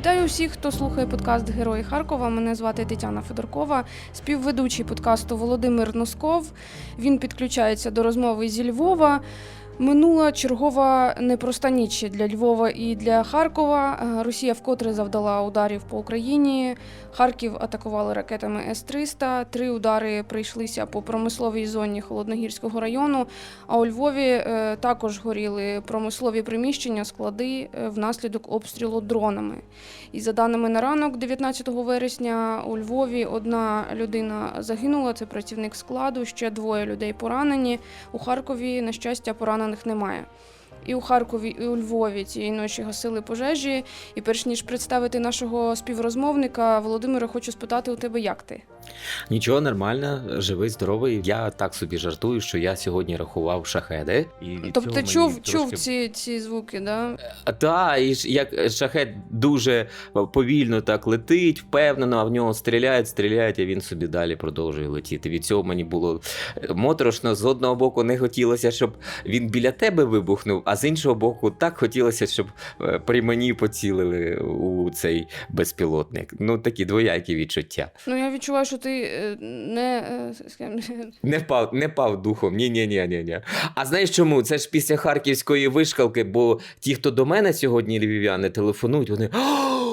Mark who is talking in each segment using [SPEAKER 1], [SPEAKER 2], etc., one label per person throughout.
[SPEAKER 1] Вітаю всіх, хто слухає подкаст Герої Харкова. Мене звати Тетяна Федоркова, співведучий подкасту Володимир Носков. Він підключається до розмови зі Львова. Минула чергова непроста ніч для Львова і для Харкова. Е, Росія вкотре завдала ударів по Україні. Харків атакували ракетами С-300. Три удари прийшлися по промисловій зоні Холодногірського району. А у Львові е, також горіли промислові приміщення, склади е, внаслідок обстрілу дронами. І за даними на ранок, 19 вересня, у Львові одна людина загинула. Це працівник складу. Ще двоє людей поранені. У Харкові, на щастя, поранених немає. І у Харкові, і у Львові цієї ночі гасили пожежі. І перш ніж представити нашого співрозмовника, Володимира, хочу спитати у тебе, як ти?
[SPEAKER 2] Нічого нормально, живий, здоровий. Я так собі жартую, що я сьогодні рахував шахеди. І від цього
[SPEAKER 1] тобто
[SPEAKER 2] мені
[SPEAKER 1] чув, чув
[SPEAKER 2] трошки-
[SPEAKER 1] ці, ці звуки, да?
[SPEAKER 2] А, Та, і ж як шахет дуже повільно так летить, впевнено, а в нього стріляють, стріляють, а він собі далі продовжує летіти. Від цього мені було е, моторошно. З одного боку, не хотілося, щоб він біля тебе вибухнув, а з іншого боку, так хотілося, щоб е, при мені поцілили у цей безпілотник. Ну, такі двоякі відчуття.
[SPEAKER 1] Ну я відчуваю, що ти е, не е,
[SPEAKER 2] Не впав, не впав духом. Ні, ні, ні, ні, ні. А знаєш чому? Це ж після харківської вишкалки, бо ті, хто до мене сьогодні львів'яни телефонують, вони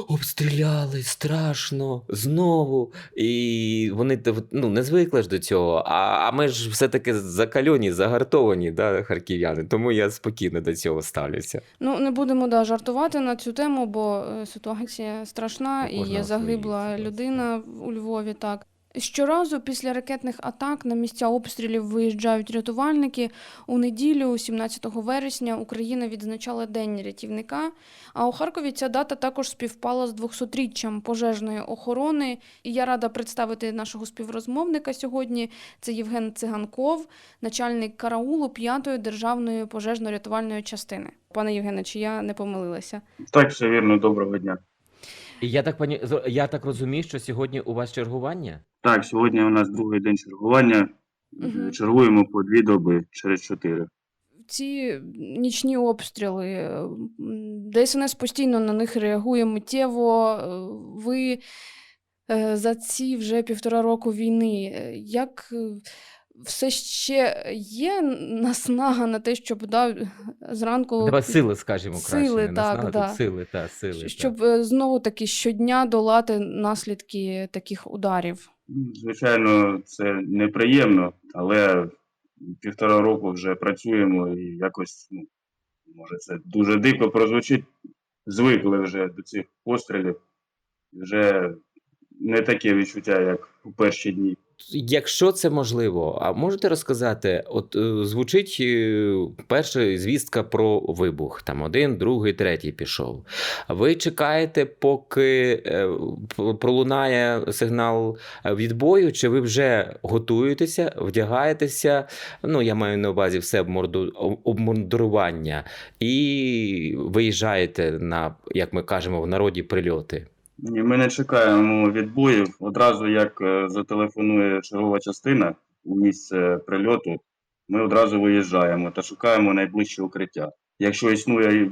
[SPEAKER 2] обстріляли страшно знову. І вони ну, не звикли ж до цього. А, а ми ж все-таки закальоні, загартовані, да, харків'яни. Тому я спокійно до цього ставлюся.
[SPEAKER 1] Ну, не будемо да, жартувати на цю тему, бо е, ситуація страшна і є загибла людина у Львові. Так щоразу після ракетних атак на місця обстрілів виїжджають рятувальники. У неділю, 17 вересня, Україна відзначала День рятівника. А у Харкові ця дата також співпала з 200-річчям пожежної охорони. І я рада представити нашого співрозмовника сьогодні. Це Євген Циганков, начальник караулу 5-ї державної пожежно-рятувальної частини. Пане Євгене, чи я не помилилася?
[SPEAKER 3] Так, все вірно, доброго дня.
[SPEAKER 2] Я так пані, я так розумію, що сьогодні у вас чергування?
[SPEAKER 3] Так, сьогодні у нас другий день чергування.
[SPEAKER 1] Мгм.
[SPEAKER 3] Чергуємо по дві доби через чотири.
[SPEAKER 1] Ці нічні обстріли, е, ДСНС постійно на них реагує миттєво. Е, Ви е, за ці вже півтора року війни. Як все ще є наснага на те, щоб да, зранку
[SPEAKER 2] Давай сили, скажімо, краще.
[SPEAKER 1] Сили,
[SPEAKER 2] не
[SPEAKER 1] так,
[SPEAKER 2] наснага,
[SPEAKER 1] да.
[SPEAKER 2] тут сили, та, сили.
[SPEAKER 1] щоб е, знову таки щодня долати наслідки таких ударів?
[SPEAKER 3] Ну, Звичайно, це неприємно, але півтора року вже працюємо і якось, ну, може, це дуже дико прозвучить. Звикли вже до цих пострілів. Вже не таке відчуття, як у перші дні.
[SPEAKER 2] Якщо це можливо, а можете розказати, от е, звучить е, перша звістка про вибух, там один, другий, третій пішов. Ви чекаєте, поки е, пролунає сигнал відбою, чи ви вже готуєтеся, вдягаєтеся? Ну, я маю на увазі все обмундирування, і виїжджаєте на, як ми кажемо, в народі прильоти.
[SPEAKER 3] Ні, Ми не чекаємо відбоїв. Одразу як е, зателефонує чергова частина у місце прильоту, ми одразу виїжджаємо та шукаємо найближче укриття. Якщо існує е,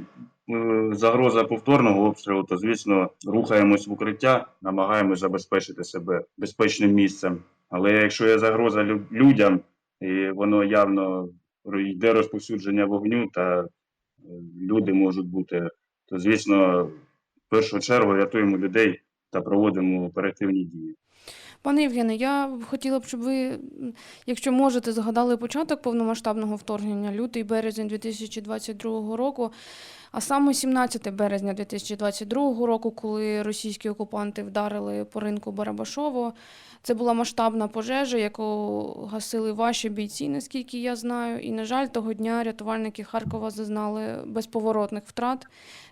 [SPEAKER 3] загроза повторного обстрілу, то звісно рухаємось в укриття, намагаємось забезпечити себе безпечним місцем. Але якщо є загроза лю- людям, і воно явно йде розповсюдження вогню, та е, люди можуть бути, то звісно першу чергу рятуємо людей та проводимо оперативні дії.
[SPEAKER 1] Пане Євгене, я хотіла б, щоб ви, якщо можете, згадали початок повномасштабного вторгнення, лютий березень 2022 року, а саме 17 березня 2022 року, коли російські окупанти вдарили по ринку Барабашово. Це була масштабна пожежа, яку гасили ваші бійці, наскільки я знаю. І, на жаль, того дня рятувальники Харкова зазнали безповоротних втрат.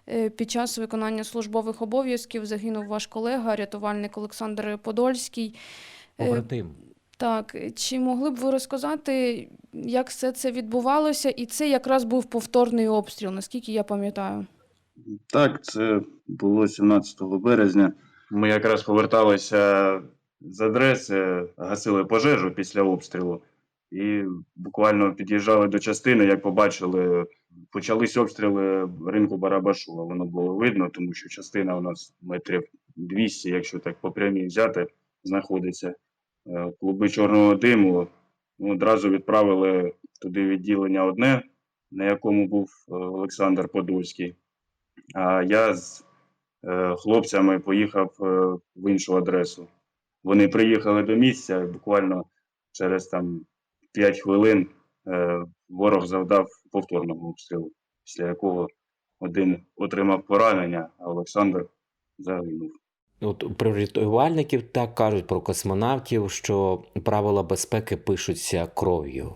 [SPEAKER 1] Е, Під час виконання службових обов'язків загинув ваш колега, рятувальник Олександр Подольський. Е,
[SPEAKER 2] Побратим.
[SPEAKER 1] Так, чи могли б ви розказати, як все це відбувалося? І це якраз був повторний обстріл, наскільки я пам'ятаю.
[SPEAKER 3] Так, це було 17 березня. Ми якраз поверталися з адреси, гасили пожежу після обстрілу і буквально під'їжджали до частини, як побачили почались обстріли ринку Барабашова. Воно було видно, тому що частина у нас метрів 200, якщо так по прямій взяти, знаходиться. Е, Клуби чорного диму ну, одразу відправили туди відділення одне, на якому був е, Олександр Подольський. А я з е, хлопцями поїхав в іншу адресу. Вони приїхали до місця, буквально через там 5 хвилин ворог завдав повторного обстрілу, після якого один отримав поранення, а Олександр загинув.
[SPEAKER 2] От про так кажуть про космонавтів, що правила безпеки пишуться кров'ю.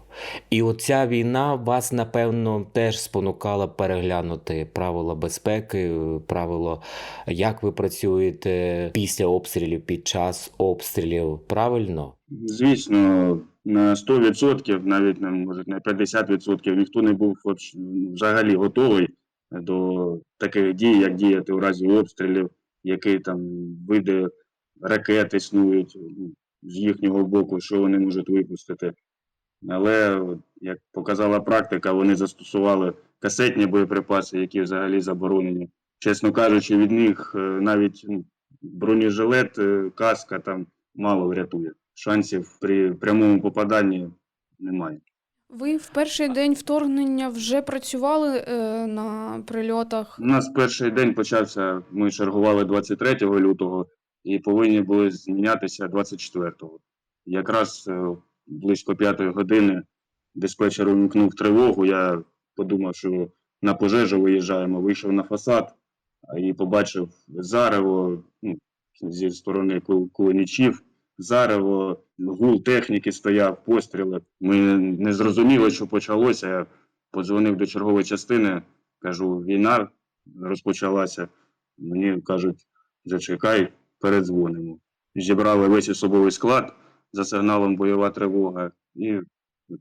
[SPEAKER 2] І оця війна вас, напевно, теж спонукала переглянути правила безпеки, правило, як ви працюєте після обстрілів, під час обстрілів. Правильно?
[SPEAKER 3] Звісно, на 100%, навіть на, може, на 50% ніхто не був взагалі готовий до таких дій, як діяти у разі обстрілів, які там види ракет існують ну, з їхнього боку, що вони можуть випустити. Але, як показала практика, вони застосували касетні боєприпаси, які взагалі заборонені. Чесно кажучи, від них е, навіть ну, бронежилет, е, каска там мало врятує. Шансів при прямому попаданні немає.
[SPEAKER 1] Ви в перший день вторгнення вже працювали е, на прильотах.
[SPEAKER 3] У нас перший день почався, ми чергували 23 лютого і повинні були змінятися 24-го. Якраз е, близько п'ятої години диспетчер увімкнув тривогу. Я подумав, що на пожежу виїжджаємо, вийшов на фасад і побачив зарево ну, зі сторони ку- кулемічів. Зарево, гул техніки стояв, постріли. Ми не зрозуміли, що почалося. Я подзвонив до чергової частини, кажу, війна розпочалася. Мені кажуть, зачекай, передзвонимо. Зібрали весь особовий склад за сигналом бойова тривога, і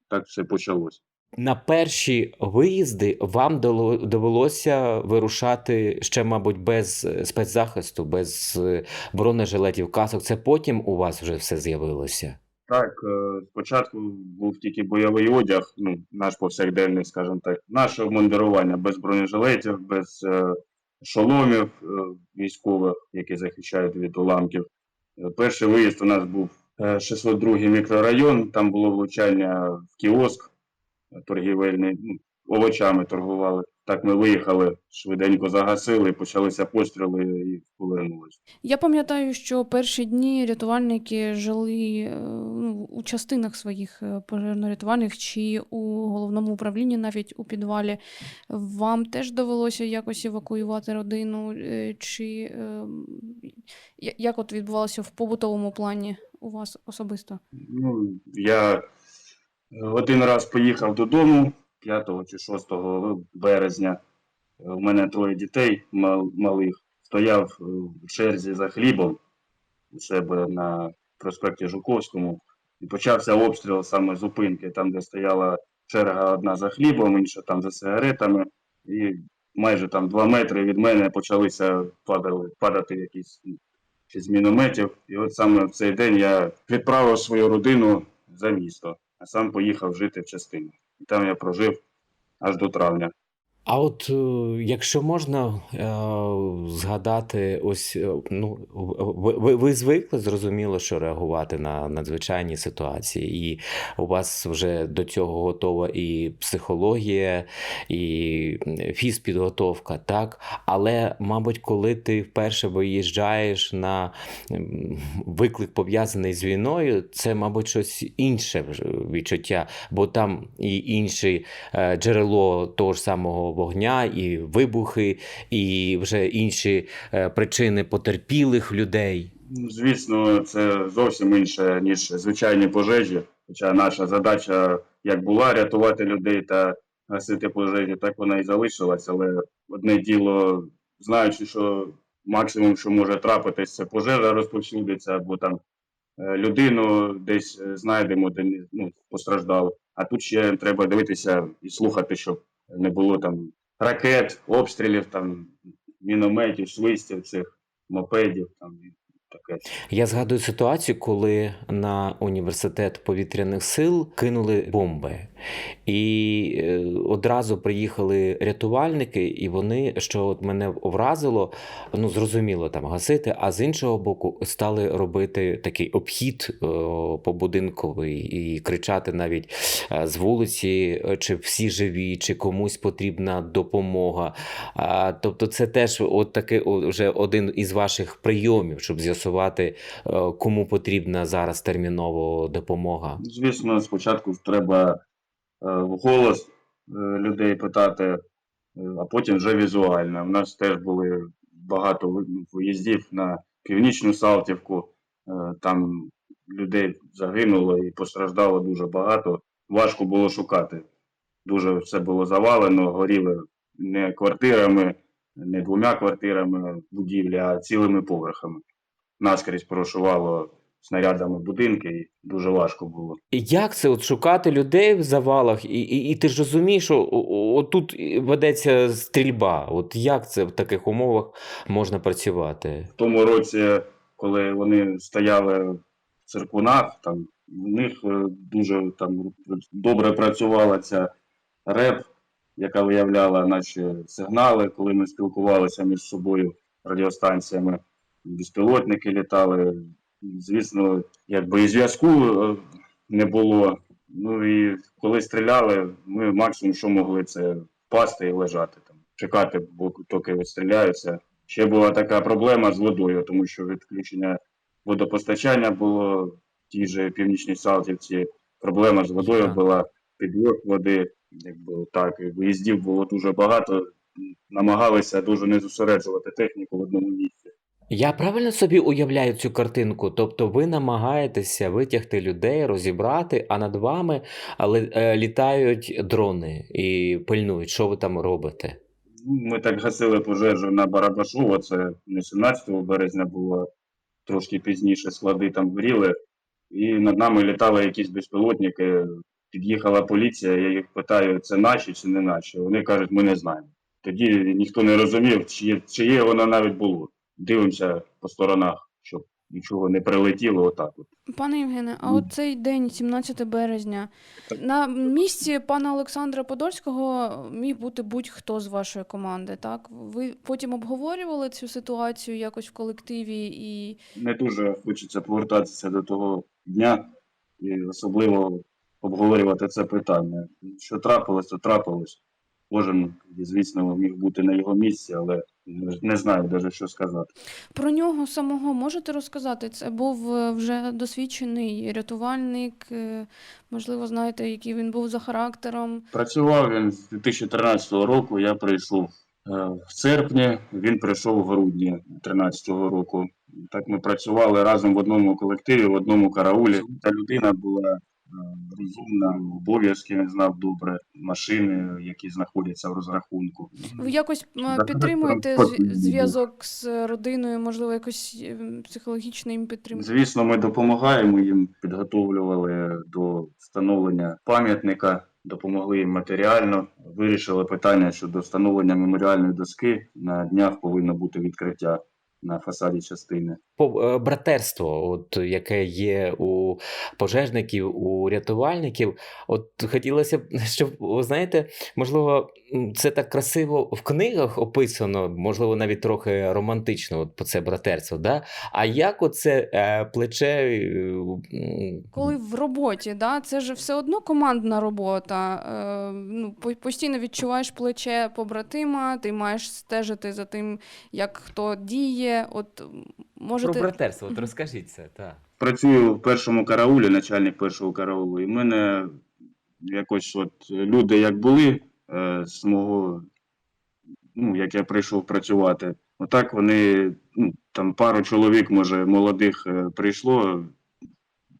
[SPEAKER 3] так все почалось.
[SPEAKER 2] На перші виїзди вам довелося вирушати ще, мабуть, без е, спецзахисту, без е, бронежилетів, касок. Це потім у вас вже все з'явилося.
[SPEAKER 3] Так, е, спочатку був тільки бойовий одяг, ну, наш повсякденний, скажімо так, наше обмундирування без бронежилетів, без шоломів військових, які захищають від уламків. Перший виїзд у нас був е, 602 мікрорайон, там було влучання в кіоск торгівельний, ну, овочами торгували. Так ми виїхали, швиденько загасили, почалися постріли і повернулися.
[SPEAKER 1] Я пам'ятаю, що перші дні рятувальники жили е, ну, у частинах своїх е, пожежно-рятувальних чи у головному управлінні, навіть у підвалі. Вам теж довелося якось евакуювати родину? е, Чи е, як от відбувалося в побутовому плані у вас особисто?
[SPEAKER 3] Ну, я один раз поїхав додому 5 чи 6 березня. У мене троє дітей мал- малих. Стояв в черзі за хлібом у себе на проспекті Жуковському. І почався обстріл саме зупинки, там, де стояла черга одна за хлібом, інша там за сигаретами. І майже там два метри від мене почалися падали, падати якісь з мінометів. І от саме в цей день я відправив свою родину за місто, а сам поїхав жити в частину. І там я прожив аж до травня.
[SPEAKER 2] А от е, якщо можна е, згадати, ось е, ну ви, ви, ви звикли зрозуміло, що реагувати на надзвичайні ситуації, і у вас вже до цього готова і психологія, і фізпідготовка, так? Але, мабуть, коли ти вперше виїжджаєш на виклик пов'язаний з війною, це, мабуть, щось інше відчуття, бо там і інше джерело того ж самого вогня, і вибухи, і вже інші е, причини потерпілих людей.
[SPEAKER 3] Ну, Звісно, це зовсім інше, ніж звичайні пожежі. Хоча наша задача як була рятувати людей та гасити пожежі, так вона і залишилась. Але одне діло, знаючи, що максимум, що може трапитись, це пожежа розповсюдиться, або там е, людину десь е, знайдемо, де ну, постраждали. А тут ще треба дивитися і слухати, щоб не було там ракет, обстрілів, там мінометів, свистів цих мопедів. Там і таке.
[SPEAKER 2] Я згадую ситуацію, коли на університет повітряних сил кинули бомби, і е, одразу приїхали рятувальники, і вони, що от мене вразило, ну зрозуміло там гасити. А з іншого боку, стали робити такий обхід е, побудинковий і кричати навіть е, з вулиці, чи всі живі, чи комусь потрібна допомога. Тобто, це теж от таки вже один із ваших прийомів, щоб з'ясувати, е, кому потрібна зараз терміново допомога.
[SPEAKER 3] Звісно, спочатку треба е, вголос е, людей питати, а потім вже візуально. У нас теж були багато виїздів на північну Салтівку. Там людей загинуло і постраждало дуже багато. Важко було шукати. Дуже все було завалено, горіли не квартирами, не двома квартирами будівлі, а цілими поверхами. Наскрізь прошувало снарядами будинки, і дуже важко було.
[SPEAKER 2] І Як це от шукати людей в завалах, і, і, і ти ж розумієш, що отут ведеться стрільба. От як це в таких умовах можна працювати?
[SPEAKER 3] В тому році, коли вони стояли в циркунах, там в них е, дуже там добре працювала ця РЕП, яка виявляла наші сигнали, коли ми спілкувалися між собою радіостанціями. Безпілотники літали. Звісно, якби і зв'язку е, не було. Ну і коли стріляли, ми максимум, що могли, це впасти і лежати там, чекати, бо поки відстріляються. Ще була така проблема з водою, тому що відключення водопостачання було в тій же північній Салтівці. Проблема з водою була, підвод води, якби так, виїздів було дуже багато. Намагалися дуже не зосереджувати техніку в одному місці.
[SPEAKER 2] Я правильно собі уявляю цю картинку? Тобто ви намагаєтеся витягти людей, розібрати, а над вами але, е, літають дрони і пильнують, що ви там робите.
[SPEAKER 3] Ну, Ми так гасили пожежу на Барабашово, це не 17 березня було, трошки пізніше склади там горіли, і над нами літали якісь безпілотники. Під'їхала поліція, я їх питаю, це наші чи не наші. Вони кажуть, ми не знаємо. Тоді ніхто не розумів, чиє, чиє воно навіть було. Дивимося по сторонах, щоб нічого не прилетіло отак. От.
[SPEAKER 1] Пане Євгене, а от цей день, 17 березня, на місці пана Олександра Подольського міг бути будь-хто з вашої команди, так? Ви потім обговорювали цю ситуацію якось в колективі і
[SPEAKER 3] Не дуже хочеться повертатися до того дня і особливо обговорювати це питання. Що трапилось, то трапилось. Кожен, звісно, міг бути на його місці, але не- знаю навіть, що сказати.
[SPEAKER 1] про нього самого можете розказати? Це був е, вже досвідчений рятувальник, е, можливо, знаєте, який він був за характером.
[SPEAKER 3] Працював він з 2013 року, я прийшов е, в серпні, він прийшов в грудні 2013 року. Так ми працювали разом в одному колективі, в одному караулі. Та людина була розумна, обов'язки він знав добре, машини, які знаходяться в розрахунку.
[SPEAKER 1] Ви якось підтримуєте зв'язок з родиною, можливо, якось е, психологічно їм підтримуєте?
[SPEAKER 3] Звісно, ми допомагаємо їм, підготовлювали до встановлення пам'ятника, допомогли їм матеріально, вирішили питання щодо встановлення меморіальної доски. На днях повинно бути відкриття на фасаді частини.
[SPEAKER 2] По- е, Братерство, от яке є у пожежників, у рятувальників. От хотілося б, щоб ви знаєте, можливо, це так красиво в книгах описано, можливо, навіть трохи романтично, от по це братерство. Да? А як оце е, плече? е,
[SPEAKER 1] Коли в роботі, да, це ж все одно командна робота. Е, ну, постійно відчуваєш плече побратима, ти маєш стежити за тим, як хто діє. От м,
[SPEAKER 2] Про братерство, от розкажіть це. Так.
[SPEAKER 3] Працюю в першому караулі, начальник першого караулу, і в мене якось от люди як були е, з мого, ну, як я прийшов працювати, отак вони, ну, там пару чоловік, може, молодих е, прийшло,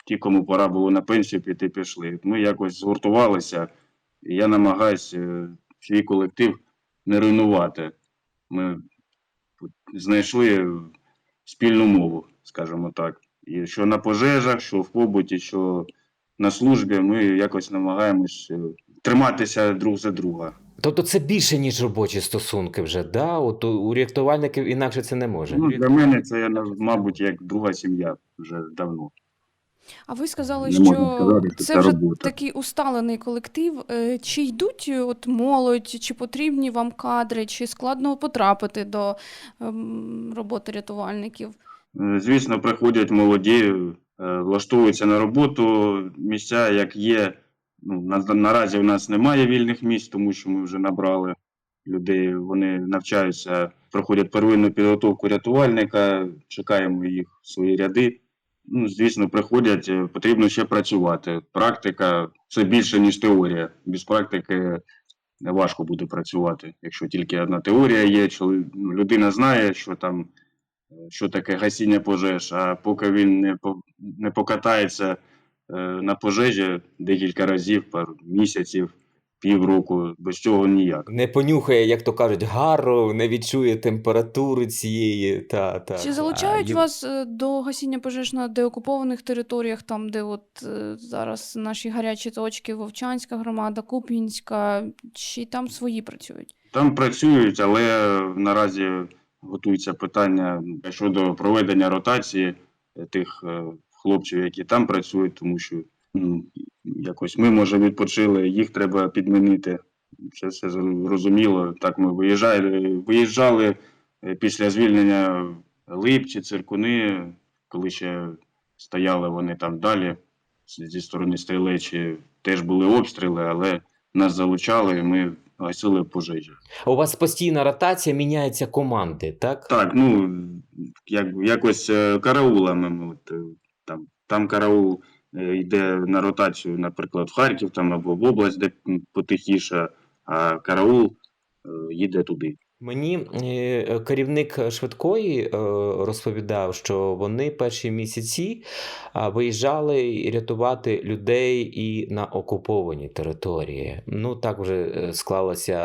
[SPEAKER 3] ті, кому пора було на пенсію піти, пішли. Ми якось згуртувалися, і я намагаюся е, свій колектив не руйнувати. Ми знайшли спільну мову, скажімо так. І що на пожежах, що в побуті, що на службі, ми якось намагаємось е, триматися друг за друга.
[SPEAKER 2] Тобто це більше, ніж робочі стосунки вже, да? От у у рятувальників інакше це не може.
[SPEAKER 3] Ну, для мене це, мабуть, як друга сім'я вже давно.
[SPEAKER 1] А ви сказали,
[SPEAKER 3] Не
[SPEAKER 1] що
[SPEAKER 3] сказати,
[SPEAKER 1] це
[SPEAKER 3] це
[SPEAKER 1] вже
[SPEAKER 3] робота.
[SPEAKER 1] такий усталений колектив. Е, Чи йдуть е, от молодь, чи потрібні вам кадри, чи складно потрапити до ем, роботи рятувальників?
[SPEAKER 3] Е, Звісно, приходять молоді, влаштовуються на роботу. Місця, як є, ну, на, наразі у нас немає вільних місць, тому що ми вже набрали людей. Вони навчаються, проходять первинну підготовку рятувальника, чекаємо їх в свої ряди. Ну, звісно, приходять, е, потрібно ще працювати. Практика це більше, ніж теорія. Без практики важко буде працювати. Якщо тільки одна теорія є, людина знає, що там е, що таке гасіння пожеж, а поки він не, не покатається е, на пожежі декілька разів, пару місяців, півроку, без цього ніяк.
[SPEAKER 2] Не понюхає, як то кажуть, гару, не відчує температури цієї. Та, та,
[SPEAKER 1] Чи залучають
[SPEAKER 2] Ї-
[SPEAKER 1] вас е, до гасіння пожеж на деокупованих територіях, там, де от е, зараз наші гарячі точки, Вовчанська громада, Куп'янська, чи там свої працюють?
[SPEAKER 3] Там працюють, але наразі готується питання щодо проведення ротації тих е, хлопців, які там працюють, тому що якось ми, може, відпочили, їх треба підмінити. Це все зрозуміло. Так ми виїжджали, виїжджали е, після звільнення Липчі, Циркуни, коли ще стояли вони там далі зі сторони стрілечі, теж були обстріли, але нас залучали, і ми гасили пожежі.
[SPEAKER 2] У вас постійна ротація, міняються команди, так?
[SPEAKER 3] Так, ну як, якось е, караулами. От, е, там, там караул йде на ротацію, наприклад, в Харків там, або в область, де потихіше, а караул е, їде туди.
[SPEAKER 2] Мені е, керівник швидкої е, розповідав, що вони перші місяці виїжджали рятувати людей і на окуповані території. Ну так вже е, склалося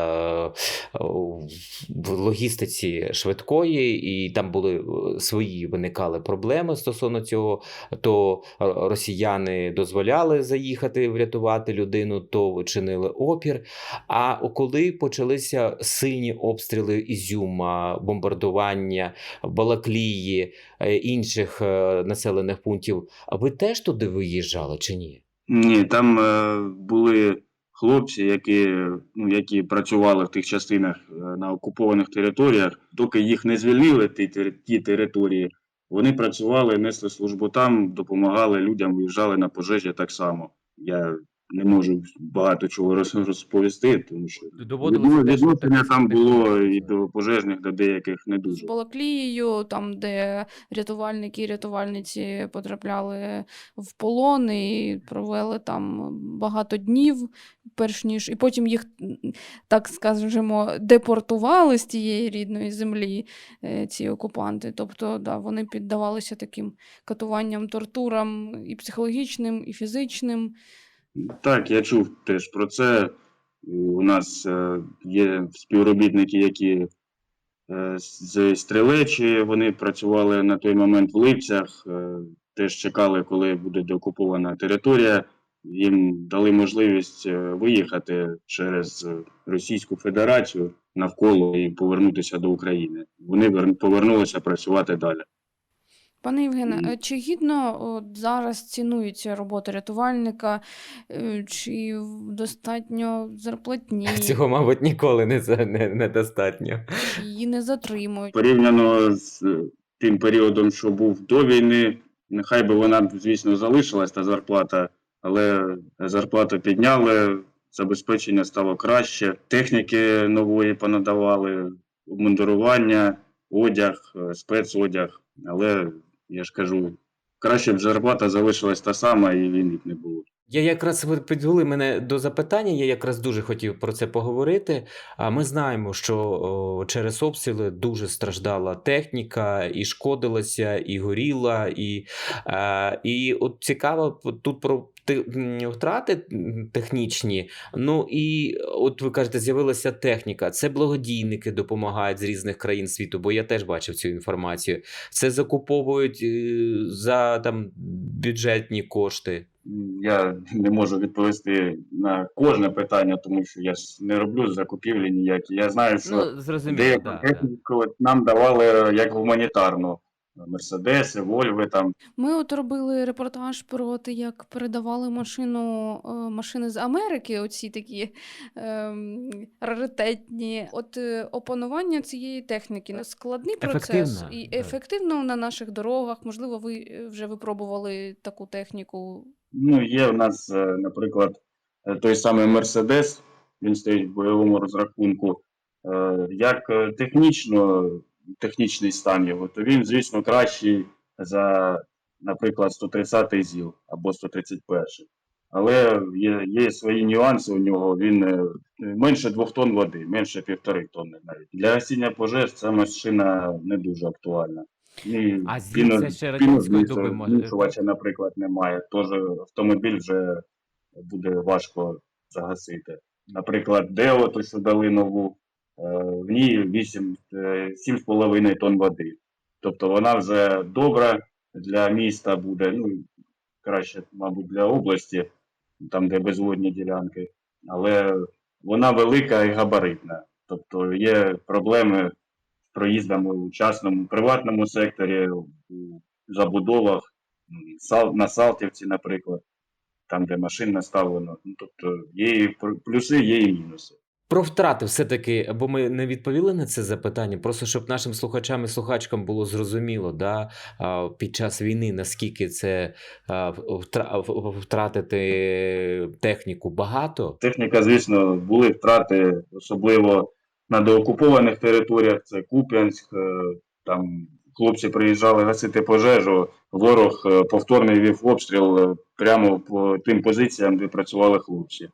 [SPEAKER 2] в логістиці швидкої, і там були свої виникали проблеми стосовно цього. То росіяни дозволяли заїхати врятувати людину, то чинили опір. А коли почалися сильні обстріли Ізюма, бомбардування Балаклії, е, інших е, населених пунктів, а ви теж туди виїжджали чи ні?
[SPEAKER 3] Ні, там е, були хлопці, які, ну, які працювали в тих частинах на окупованих територіях. Доки їх не звільнили, ті, ті території, вони працювали, несли службу там, допомагали людям, виїжджали на пожежі так само. Я не можу багато чого роз- розповісти, тому що відно- відношення там було і до пожежних, до деяких не
[SPEAKER 1] З
[SPEAKER 3] дуже.
[SPEAKER 1] Балаклією, там, де рятувальники і рятувальниці потрапляли в полон і провели там багато днів, перш ніж, і потім їх, так скажемо, депортували з тієї рідної землі, е, ці окупанти. Тобто, да, вони піддавалися таким катуванням, тортурам і психологічним, і фізичним.
[SPEAKER 3] Так, я чув теж про це. У нас е, є співробітники, які е, з Стрелечі, вони працювали на той момент в Липцях, е, теж чекали, коли буде деокупована територія. Їм дали можливість е, виїхати через е, Російську Федерацію навколо і повернутися до України. Вони вер- повернулися працювати далі.
[SPEAKER 1] Пане Євгене, е, чи гідно от, зараз цінується робота рятувальника, е, чи достатньо зарплатні,
[SPEAKER 2] Цього, мабуть, ніколи не, за- не, недостатньо.
[SPEAKER 1] її не затримують?
[SPEAKER 3] порівняно з е, тим періодом, що був до війни, нехай би вона, звісно, залишилась та зарплата, але зарплату підняли, забезпечення стало краще, техніки нової понадавали, обмундирування, одяг, спецодяг. Але я ж кажу, краще б зарплата залишилась та сама, і війни б не було.
[SPEAKER 2] Я якраз ви підвели мене до запитання. Я якраз дуже хотів про це поговорити. А ми знаємо, що о, через обстріли дуже страждала техніка, і шкодилася, і горіла, і, е, і от цікаво тут про втрати технічні. Ну і от ви кажете, з'явилася техніка. Це благодійники допомагають з різних країн світу, бо я теж бачив цю інформацію. Це закуповують е, за там бюджетні кошти.
[SPEAKER 3] Я не можу відповісти на кожне питання, тому що я ж не роблю закупівлі ніякі. Я знаю, що
[SPEAKER 2] Ну,
[SPEAKER 3] деяку
[SPEAKER 2] да, да.
[SPEAKER 3] техніку нам давали як гуманітарну. Мерседеси, Вольви там.
[SPEAKER 1] Ми от робили репортаж про те, як передавали машину е, машини з Америки, оці такі ем, раритетні. От е, опанування цієї техніки складний процес
[SPEAKER 2] Ефективно,
[SPEAKER 1] і ефективно на наших дорогах. Можливо, ви е, вже випробували таку техніку.
[SPEAKER 3] Ну, є в нас, е, наприклад, е, той самий Мерседес, він стоїть в бойовому розрахунку. Е, Як е, технічно, технічний стан його, то він, звісно, кращий за, наприклад, 130-й ЗІЛ або 131-й. Але є, є свої нюанси у нього. Він е, менше 2 тонн води, менше півтори тонни навіть. Для гасіння пожеж ця машина не дуже актуальна. І
[SPEAKER 2] А ЗІЛ це ще радянської доби може-
[SPEAKER 3] наприклад, немає. Тож автомобіль вже буде важко загасити. Наприклад, Део, то що дали нову, в ній 8, е, 7,5 тонн води. Тобто вона вже добра для міста буде, ну краще, мабуть, для області, там, де безводні ділянки. Але вона велика і габаритна. Тобто є проблеми з проїздами у частному, приватному секторі, у забудовах, на Салтівці, наприклад, там, де машин наставлено. Ну, тобто є і плюси, є і мінуси.
[SPEAKER 2] Про втрати все-таки, бо ми не відповіли на це запитання, просто щоб нашим слухачам і слухачкам було зрозуміло, да, під час війни, наскільки це втратити техніку багато.
[SPEAKER 3] Техніка, звісно, були втрати, особливо на деокупованих територіях, це Куп'янськ, е, там хлопці приїжджали гасити пожежу, ворог е, повторний вів обстріл е, прямо по тим позиціям, де працювали хлопці.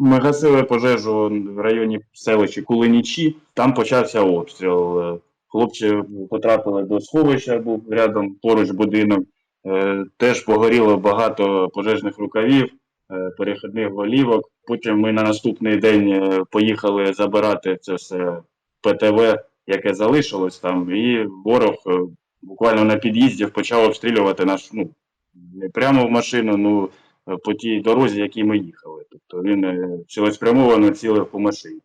[SPEAKER 3] Ми гасили пожежу в районі селища Кулинічі, там почався обстріл. Е, Хлопці потрапили до сховища, був рядом поруч будинок. Е, Теж погоріло багато пожежних рукавів, е, перехідних голівок. Потім ми на наступний день поїхали забирати це все ПТВ, яке залишилось там, і ворог буквально на під'їзді почав обстрілювати наш, ну, не прямо в машину, ну по тій дорозі, якій ми їхали. Тобто він е, цілеспрямовано цілив по машині.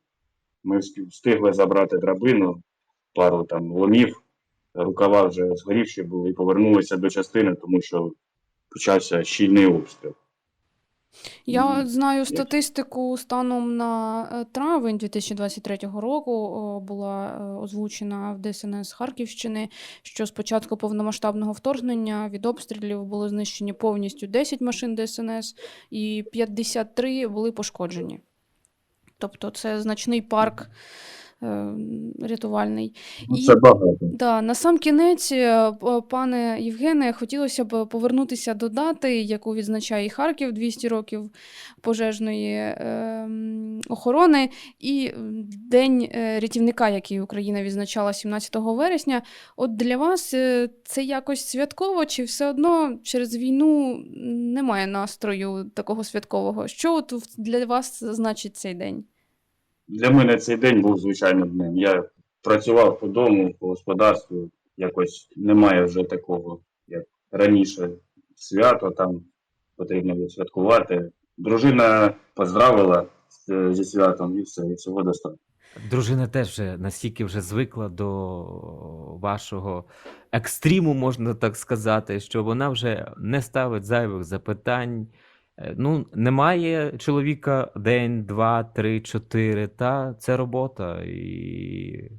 [SPEAKER 3] Ми встигли забрати драбину, пару там ломів, рукава вже згорівші були і повернулися до частини, тому що почався щільний обстріл.
[SPEAKER 1] Я знаю статистику станом на е, травень 2023 року була е, озвучена в ДСНС Харківщини, що з початку повномасштабного вторгнення від обстрілів були знищені повністю 10 машин ДСНС і 53 були пошкоджені. Тобто це значний парк рятувальний.
[SPEAKER 3] Ну,
[SPEAKER 1] І-
[SPEAKER 3] багато.
[SPEAKER 1] Да, на сам кінець, е, пане Євгене, хотілося б повернутися до дати, яку відзначає і Харків 200 років пожежної ем, охорони, і День е, рятівника, який Україна відзначала 17 вересня. От для вас е, це якось святково, чи все одно через війну немає настрою такого святкового? Що от для вас значить цей день?
[SPEAKER 3] Для мене цей день був звичайним днем. Я працював по дому, по господарству. Якось немає вже такого, як раніше. Свято там потрібно відсвяткувати. Дружина поздравила зі святом і все, і цього достатньо.
[SPEAKER 2] Дружина теж вже настільки вже звикла до вашого екстриму, можна так сказати, що вона вже не ставить зайвих запитань. Е, Ну, немає чоловіка день, два, три, чотири. Та це робота. І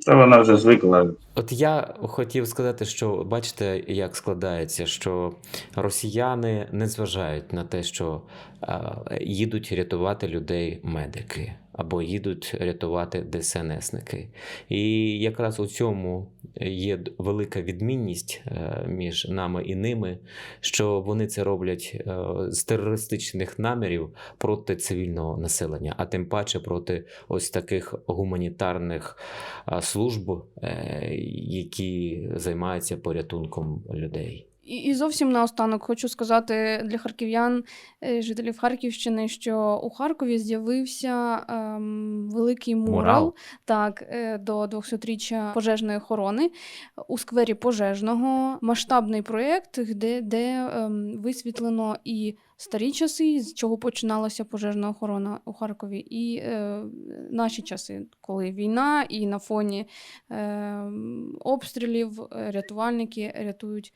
[SPEAKER 3] Це вона вже звикла.
[SPEAKER 2] От я хотів сказати, що бачите, як складається, що росіяни не зважають на те, що а, їдуть рятувати людей медики або їдуть рятувати ДСНСники. І якраз у цьому є велика відмінність е, між нами і ними, що вони це роблять е, з терористичних намірів проти цивільного населення, а тим паче проти ось таких гуманітарних служб, е, які займаються порятунком людей.
[SPEAKER 1] І, і зовсім наостанок хочу сказати для харків'ян, е, жителів Харківщини, що у Харкові з'явився ем, великий мурал,
[SPEAKER 2] Мурал?
[SPEAKER 1] так, е, до 200-річчя пожежної охорони у сквері пожежного. Масштабний проєкт, де, де ем, висвітлено і старі часи, з чого починалася пожежна охорона у Харкові, і е, наші часи, коли війна, і на фоні е, обстрілів е, рятувальники рятують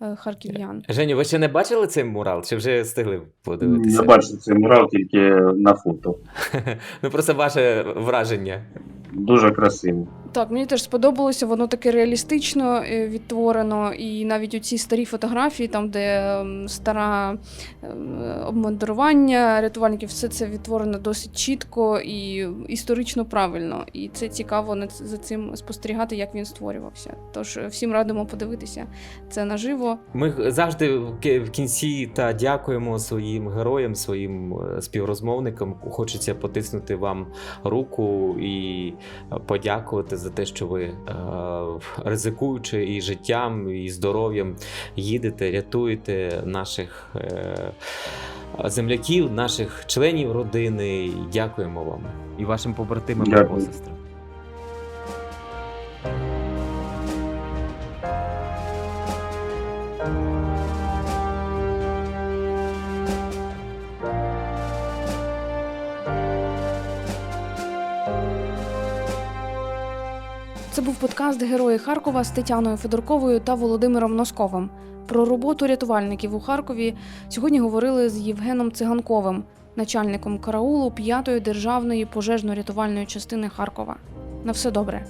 [SPEAKER 1] е, харків'ян.
[SPEAKER 2] Женю, ви ще не бачили цей мурал? Чи вже встигли подивитися?
[SPEAKER 3] Я бачу цей мурал тільки на фото.
[SPEAKER 2] Ну просто ваше враження.
[SPEAKER 3] Дуже красиво.
[SPEAKER 1] Так, мені теж сподобалося, воно таке реалістично е, відтворено, і навіть у ці старі фотографії, там, де стара ем, обмундирування рятувальників, все це відтворено досить чітко і історично правильно. І це цікаво за цим спостерігати, як він створювався. Тож е, всім радимо подивитися це наживо.
[SPEAKER 2] Ми завжди в кінці та дякуємо своїм героям, своїм е, співрозмовникам. Хочеться потиснути вам руку і подякувати за те, що ви е, ризикуючи і життям, і здоров'ям їдете, рятуєте наших. Е, Земляків, наших членів родини, І дякуємо вам і вашим побратимам і посестрам.
[SPEAKER 1] Був подкаст Герої Харкова з Тетяною Федорковою та Володимиром Носковим. Про роботу рятувальників у Харкові сьогодні говорили з Євгеном Циганковим, начальником караулу 5-ї державної пожежно-рятувальної частини Харкова. На все добре.